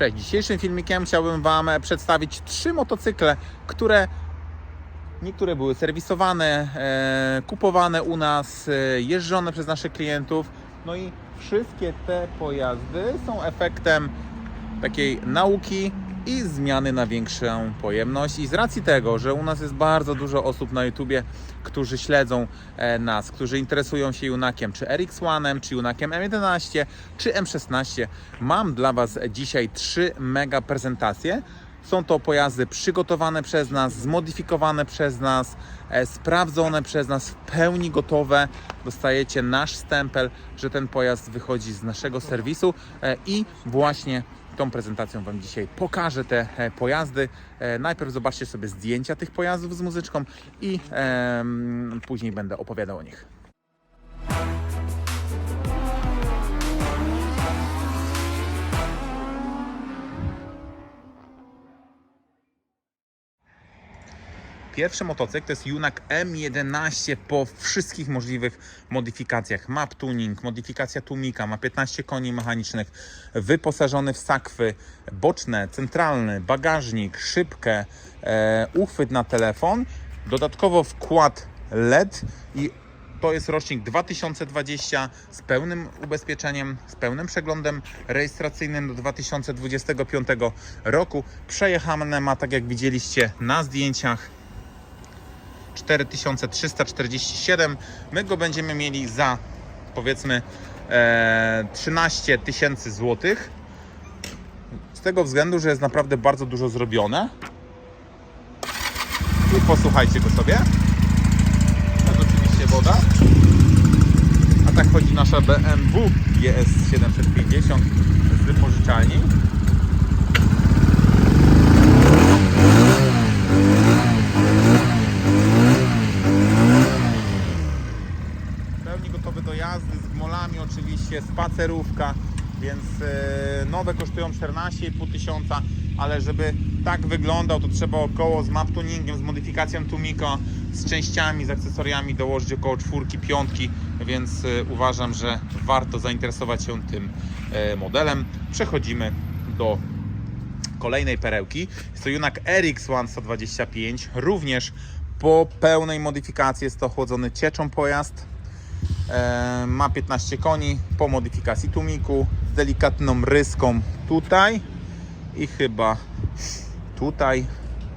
Cześć, dzisiejszym filmikiem chciałbym Wam przedstawić trzy motocykle, które niektóre były serwisowane, e, kupowane u nas, e, jeżdżone przez naszych klientów. No i wszystkie te pojazdy są efektem takiej nauki i zmiany na większą pojemność. I z racji tego, że u nas jest bardzo dużo osób na YouTubie, którzy śledzą e, nas, którzy interesują się Junakiem, czy RX-1, czy Junakiem M11, czy M16, mam dla Was dzisiaj trzy mega prezentacje. Są to pojazdy przygotowane przez nas, zmodyfikowane przez nas, e, sprawdzone przez nas, w pełni gotowe. Dostajecie nasz stempel, że ten pojazd wychodzi z naszego serwisu e, i właśnie tą prezentacją Wam dzisiaj pokażę te e, pojazdy. E, Najpierw zobaczcie sobie zdjęcia tych pojazdów z muzyczką i później będę opowiadał o nich. Pierwszy motocykl to jest Junak M11 po wszystkich możliwych modyfikacjach. Map tuning, modyfikacja tłumika, ma 15 koni mechanicznych, wyposażony w sakwy boczne, centralny, bagażnik, szybkę, e, uchwyt na telefon, dodatkowo wkład LED i to jest rocznik 2020 z pełnym ubezpieczeniem, z pełnym przeglądem rejestracyjnym do 2025 roku. Przejechane ma, tak jak widzieliście na zdjęciach, 4347. My go będziemy mieli za powiedzmy e, 13 tysięcy złotych. Z tego względu, że jest naprawdę bardzo dużo zrobione. I posłuchajcie go sobie. To jest oczywiście woda. A tak chodzi nasza BMW GS 750 z wypożyczalni. w pełni gotowy do oczywiście, spacerówka, więc e, nowe kosztują 14,5 tysiąca, ale żeby tak wyglądał, to trzeba około z map tuningiem, z modyfikacją tłumika, z częściami, z akcesoriami dołożyć około czwórki, piątki, więc e, uważam, że warto zainteresować się tym e, modelem. Przechodzimy do kolejnej perełki. Jest to Junak RX-1 125, również po pełnej modyfikacji jest to chłodzony cieczą pojazd. E, ma 15 koni po modyfikacji tłumiku z delikatną ryską tutaj i chyba tutaj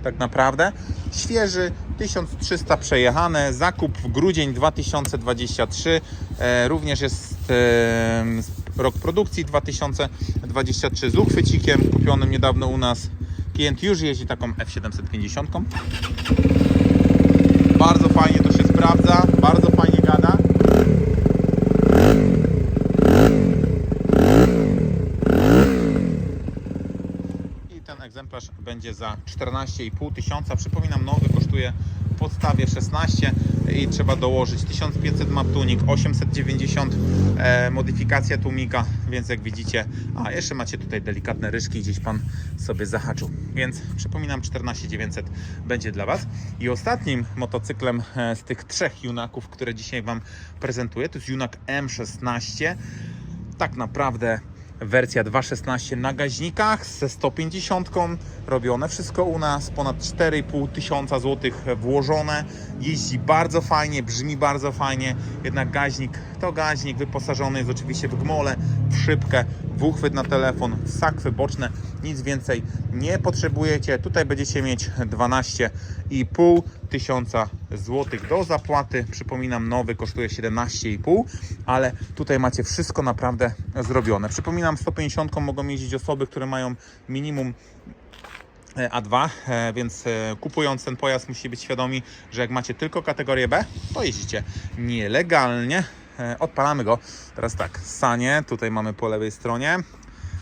tak naprawdę. Świeży 1300 przejechane, zakup w grudzień 2023, e, również jest e, rok produkcji 2023 z uchwycikiem kupionym niedawno u nas. Klient już jeździ taką F750. Bardzo fajnie to się sprawdza, bardzo fajnie gada. I ten egzemplarz będzie za 14,5 tysiąca. Przypominam, nowy kosztuje w podstawie 16 i trzeba dołożyć 1500 map tuning, 890 e, modyfikacja tłumika, więc jak widzicie, a jeszcze macie tutaj delikatne ryżki, gdzieś Pan sobie zahaczył. Więc przypominam, 14900 będzie dla Was. I ostatnim motocyklem e, z tych trzech Junaków, które dzisiaj Wam prezentuję, to jest Junak M16. Tak naprawdę wersja 2.16 na gaźnikach ze 150 robione wszystko u nas ponad 4,5 tysiąca złotych włożone. Jeździ bardzo fajnie, brzmi bardzo fajnie. Jednak gaźnik to gaźnik wyposażony jest oczywiście w gmole, w szybkę w uchwyt na telefon, w sakwy boczne nic więcej nie potrzebujecie. Tutaj będziecie mieć 12,5 tysiąca złotych do zapłaty przypominam nowy kosztuje 17,5 ale tutaj macie wszystko naprawdę zrobione przypominam 150 mogą jeździć osoby, które mają minimum e, A2, e, więc e, kupując ten pojazd musicie być świadomi, że jak macie tylko kategorię B, to jeździcie nielegalnie. Odpalamy go. Teraz tak, sanie, tutaj mamy po lewej stronie,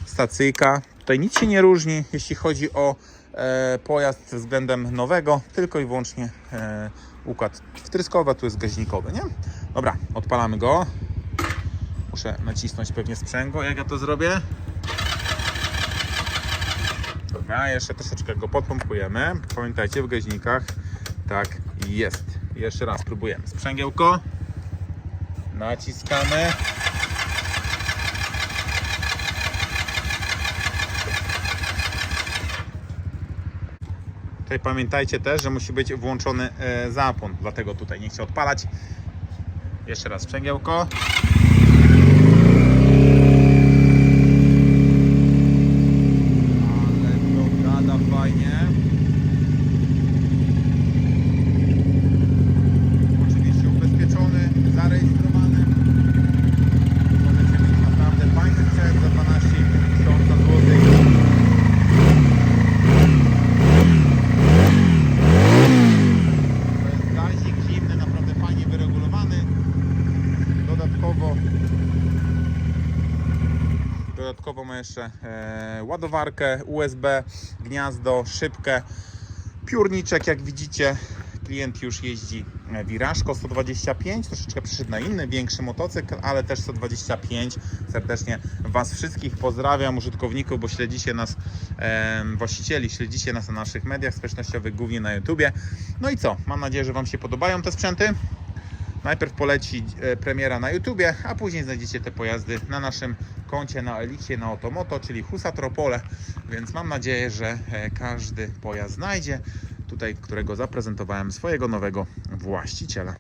stacyjka. Tutaj nic się nie różni, jeśli chodzi o pojazd względem nowego, tylko i wyłącznie e, układ wtryskowy, tu jest gaźnikowy, nie? Dobra, odpalamy go. Muszę nacisnąć pewnie sprzęgło, jak ja to zrobię. Dobra, jeszcze troszeczkę go podpompujemy. Pamiętajcie, w gaźnikach tak jest. Jeszcze raz próbujemy. Sprzęgiełko. Naciskamy. Tutaj pamiętajcie też, że musi być włączony e, zapłon, dlatego tutaj nie chcę odpalać. Jeszcze raz sprzęgiełko. Zarejestrowany. Możecie mieć naprawdę fajny sprzęt za 12,5 tysiąca złotych. To jest gazik zimny, naprawdę fajnie wyregulowany. Dodatkowo Dodatkowo ma jeszcze e, ładowarkę USB, gniazdo, szybkę, piórniczek jak widzicie. Klient już jeździ Wirażko 125, troszeczkę przyszedł na inny, większy motocykl, ale też 125. Serdecznie Was wszystkich pozdrawiam, użytkowników, bo śledzicie nas, e, właścicieli, śledzicie nas na naszych mediach społecznościowych, głównie na YouTubie. No i co? Mam nadzieję, że Wam się podobają te sprzęty. Najpierw poleci e, premiera na YouTubie, a później znajdziecie te pojazdy na naszym koncie na Elixie na Otomoto, czyli Husatropole, więc mam nadzieję, że e, każdy pojazd znajdzie tutaj, którego zaprezentowałem swojego nowego właściciela.